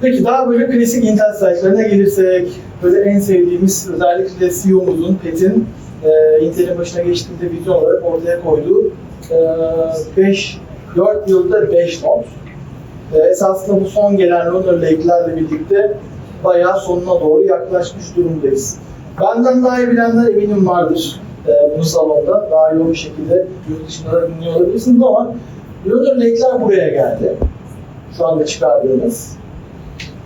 Peki daha böyle klasik Intel slaytlarına gelirsek, böyle en sevdiğimiz özellikle CEO'muzun, Pet'in e, Intel'in başına geçtiğinde vizyon olarak ortaya koyduğu e, 5, 4 yılda 5 not. E, esasında bu son gelen Lunar Lake'lerle birlikte bayağı sonuna doğru yaklaşmış durumdayız. Benden daha iyi bilenler eminim vardır e, bu salonda. Daha yoğun bir şekilde yurt dışında da dinliyor olabilirsiniz ama Lunar Lake'ler buraya geldi. Şu anda çıkardığımız.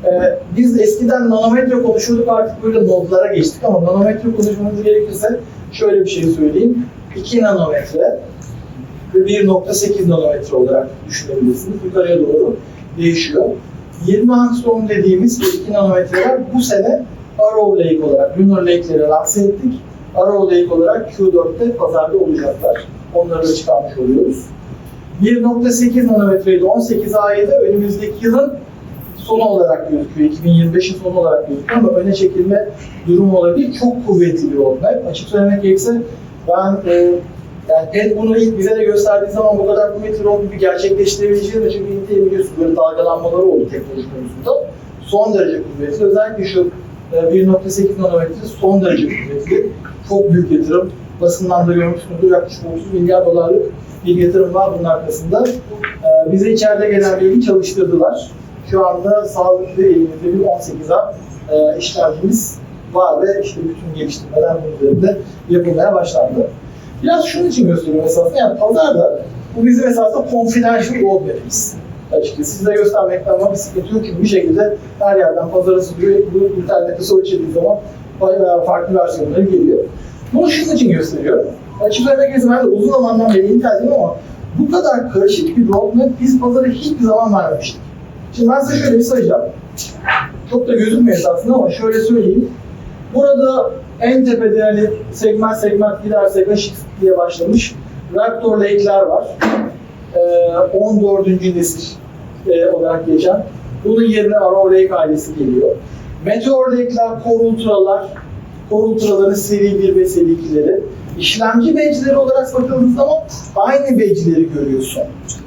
Ee, biz eskiden nanometre konuşuyorduk artık böyle nodlara geçtik ama nanometre konuşmamız gerekirse şöyle bir şey söyleyeyim. 2 nanometre ve 1.8 nanometre olarak düşünebilirsiniz. Yukarıya doğru değişiyor. 20 angstrom dediğimiz bu 2 nanometreler bu sene Arrow Lake olarak, Lunar Lake'leri lanse ettik. Arrow Lake olarak Q4'te pazarda olacaklar. Onları da çıkarmış oluyoruz. 1.8 nanometreydi 18 ayda önümüzdeki yılın sonu olarak gözüküyor. 2025'in sonu olarak gözüküyor ama öne çekilme durumu olabilir. Çok kuvvetli bir roadmap. Açık söylemek gerekirse ben e, yani Ted bunu bize de gösterdiği zaman bu kadar kuvvetli roadmap'i gerçekleştirebileceğini çünkü Intel biliyorsunuz böyle dalgalanmaları oldu teknoloji konusunda. Son derece kuvvetli. Özellikle şu e, 1.8 nanometre son derece kuvvetli. Çok büyük yatırım. Basından da görmüşsünüzdür yaklaşık 30 milyar dolarlık bir yatırım var bunun arkasında. E, bize içeride gelen bilgi çalıştırdılar. Şu anda sağlıklı elimizde bir 18'a e, işlemcimiz var ve işte bütün geliştirmeler bunun üzerinde yapılmaya başlandı. Biraz şunun için gösteriyorum esasında. Yani pazarda bu bizim esasında confidential roadmap'imiz. Açıkçası size göstermekten ama bir sıkıntı yok ki bu şekilde her yerden pazara sürüyor. Bu internette soru çektiği zaman farklı versiyonları geliyor. Bunu şunun için gösteriyorum. Açık söylemek gerekirse ben de uzun zamandan beri Intel'deyim ama bu kadar karışık bir roadmap biz pazara hiçbir zaman vermemiştik. Şimdi ben size şöyle bir sayacağım. Çok da gözükmüyor esasında ama şöyle söyleyeyim. Burada en tepede hani segment segment gidersek Aşık diye başlamış Raptor Lake'ler var. Ee, 14. nesil e, olarak geçen. Bunun yerine Arrow Lake ailesi geliyor. Meteor Lake'ler, Core Ultra'lar, Core Ultra'ların seri 1 ve seri 2'leri. İşlemci badge'leri olarak bakıldığınız zaman aynı badge'leri görüyorsun.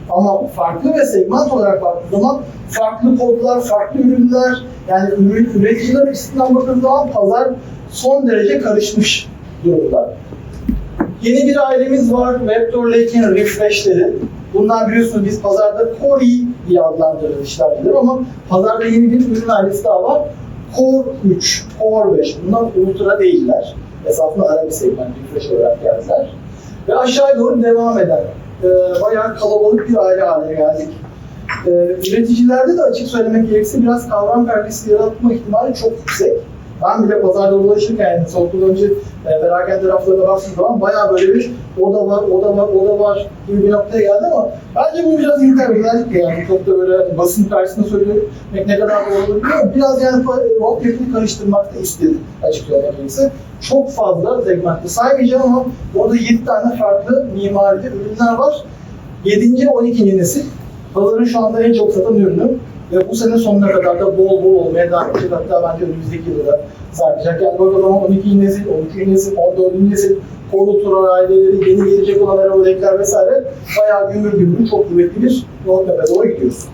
Ama farklı ve segment olarak baktığın zaman farklı kodlar, farklı ürünler, yani ürün, üreticiler açısından bakıldığı zaman pazar son derece karışmış durumda. Yeni bir ailemiz var, Vector Lake'in refreshleri. Bunlar biliyorsunuz biz pazarda Core i diye adlandırırız işlemcileri ama pazarda yeni bir ürün ailesi daha var. Core 3, Core 5. Bunlar ultra değiller. Esasında ara bir segment refresh olarak geldiler. Ve aşağıya doğru devam eden e, bayağı kalabalık bir aile haline geldik. E, üreticilerde de açık söylemek gerekirse biraz kavram perdesi yaratma ihtimali çok yüksek. Ben bile pazarda dolaşırken yani son kullanıcı e, perakende raflarına baktığım zaman bayağı böyle bir o da var, o da var, o da var gibi bir noktaya geldi ama bence bu biraz özellikle yani çok da böyle basın karşısında söylemek ne kadar doğru bilmiyorum. Biraz yani roadmap'ini karıştırmak da istedi açık söylemek gerekirse. Çok fazla segmentte saymayacağım ama orada 7 tane farklı mimaride ürünler var. 7. 12. nesil pazarın şu anda en çok satan ürünü ve bu sene sonuna kadar da bol bol olmaya devam edecek. Hatta bence önümüzdeki yılda sarkacak. Yani bakalım 12. nesil, 13. nesil, 14. nesil, Kolu Turan aileleri, yeni gelecek olan arabalıklar vesaire bayağı gümbür gümbür çok kuvvetli bir roadmap'e doğru gidiyoruz.